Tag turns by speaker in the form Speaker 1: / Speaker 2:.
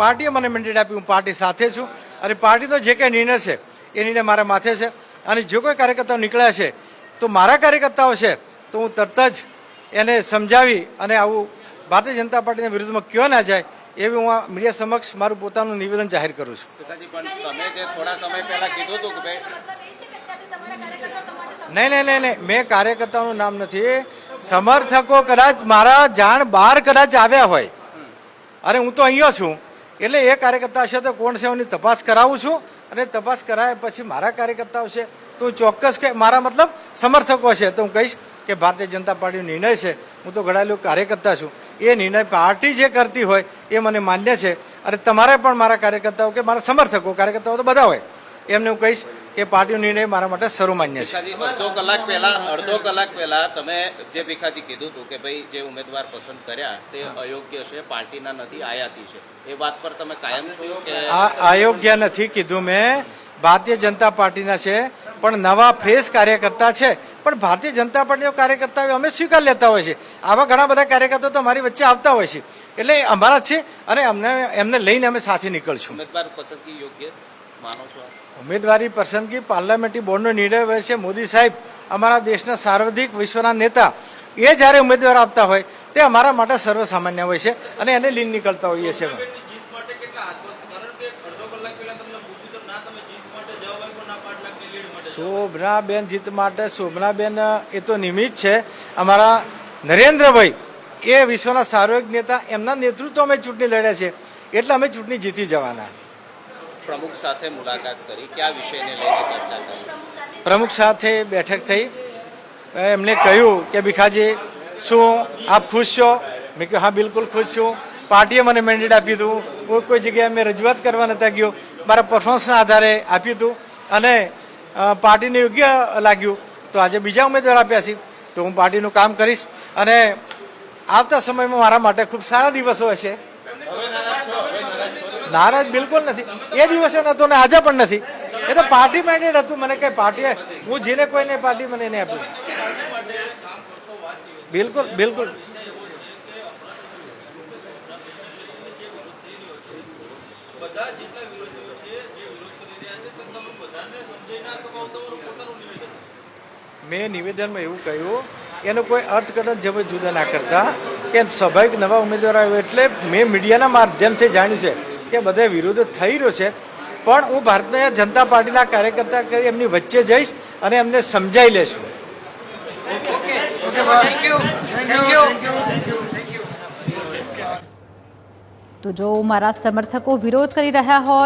Speaker 1: પાર્ટીએ મને મેન્ડેટ આપ્યું હું પાર્ટી સાથે છું. અને પાર્ટીનો જે કંઈ નિર્ણય છે એ નિર્ણય મારા માથે છે. અને જો કોઈ કાર્યકર્તાઓ નીકળ્યા છે તો મારા કાર્યકર્તાઓ છે તો હું તરત જ એને સમજાવી અને આવું ભારતીય જનતા પાર્ટીના વિરુદ્ધમાં કયો ના જાય એવી હું આ મીડિયા સમક્ષ મારું પોતાનું નિવેદન જાહેર કરું છું.
Speaker 2: પિતાજી પણ તમે જે થોડા સમય પહેલા કીધું હતું કે ભાઈ
Speaker 1: નહીં નહીં નહીં નહીં. મેં કાર્યકર્તાઓનું નામ નથી. સમર્થકો કદાચ મારા જાણ બહાર કદાચ આવ્યા હોય. અરે હું તો અહીંયા છું. એટલે એ કાર્યકર્તા છે તો કોણ છે એની તપાસ કરાવું છું અને તપાસ કરાયા પછી મારા કાર્યકર્તાઓ છે તો ચોક્કસ કે મારા મતલબ સમર્થકો છે તો હું કહીશ કે ભારતીય જનતા પાર્ટીનો નિર્ણય છે. હું તો ઘડાયેલો કાર્યકર્તા છું. એ નિર્ણય પાર્ટી જે કરતી હોય એ મને માન્ય છે. અને તમારે પણ મારા કાર્યકર્તાઓ કે મારા સમર્થકો કાર્યકર્તાઓ તો બધા હોય. એમને હું કહીશ કે પાર્ટીનો નિર્ણય મારા માટે સર્વમાન્ય છે.
Speaker 2: અડધો કલાક પહેલા અડધો કલાક પહેલા તમે જે ભીખાજી કીધું હતું કે ભાઈ જે ઉમેદવાર પસંદ કર્યા તે અયોગ્ય છે પાર્ટીના નથી આયાતી છે. એ વાત પર તમે કાયમ છો કે
Speaker 1: અયોગ્ય નથી કીધું મેં. ભારતીય જનતા પાર્ટીના છે પણ નવા ફ્રેશ કાર્યકર્તા છે. પણ ભારતીય જનતા પાર્ટીનો કાર્યકર્તાઓ અમે સ્વીકાર લેતા હોય છે. આવા ઘણા બધા કાર્યકર્તાઓ તો અમારી વચ્ચે આવતા હોય છે. એટલે એ અમારા છે અને અમને એમને લઈને અમે સાથે નીકળશું.
Speaker 2: ઉમેદવાર પસંદગી યોગ્ય? માનો છો
Speaker 1: ઉમેદવારી પસંદગી પાર્લામેન્ટરી બોર્ડનો નિર્ણય હોય છે. મોદી સાહેબ અમારા દેશના સાર્વધિક વિશ્વના નેતા એ જ્યારે ઉમેદવાર આપતા હોય તે અમારા માટે સર્વસામાન્ય હોય છે અને એને લીન નીકળતા હોઈએ છીએ. શોભનાબેન જીત માટે શોભનાબેન એ તો નિમિત્ત છે. અમારા નરેન્દ્રભાઈ એ વિશ્વના સાર્વજનિક નેતા એમના નેતૃત્વ અમે ચૂંટણી લડ્યા છે. એટલે અમે ચૂંટણી જીતી જવાના.
Speaker 2: પ્રમુખ સાથે મુલાકાત કરી. કયા વિષયને લઈને ચર્ચા કરી?
Speaker 1: પ્રમુખ સાથે બેઠક થઈ. એમને કહ્યું કે, ભીખાજી, શું આપ ખુશ છો? મેં કહ્યું, હા, બિલકુલ ખુશ છું. પાર્ટીએ મને મેન્ડેટ આપ્યું હતું. કોઈ કોઈ જગ્યાએ મેં રજૂઆત કરવા નતા ગયો. મારા પરફોર્મન્સના આધારે આપ્યું હતું અને પાર્ટીને યોગ્ય લાગ્યું. તો આજે બીજા ઉમેદવાર આપ્યા છે. તો હું પાર્ટીનું કામ કરીશ. અને આવતા સમયમાં મારા માટે ખૂબ સારા દિવસો હશે. નારાજ બિલકુલ નથી. એ દિવસે નહોતો ને આજે પણ નથી. એ તો પાર્ટી માઇન્ડેડ હતું મને કઈ પાર્ટીએ હું જેને કોઈને પાર્ટી મને નહીં આપ્યું બિલકુલ બિલકુલ. મેં નિવેદનમાં એવું કહ્યું એનો કોઈ અર્થઘટન જમે જુદા ના કરતા. કે સ્વાભાવિક નવા ઉમેદવાર આવ્યો એટલે મેં મીડિયાના માધ્યમથી જાણ્યું છે. કે બધે વિરોધ થઈ રહ્યો છે. પણ હું ભારતીય જનતા પાર્ટીના કાર્યકર્તા કરી એમની વચ્ચે જઈશ અને એમને સમજાઈ લેશું.
Speaker 3: તો જો મારા સમર્થકો વિરોધ કરી રહ્યા હોય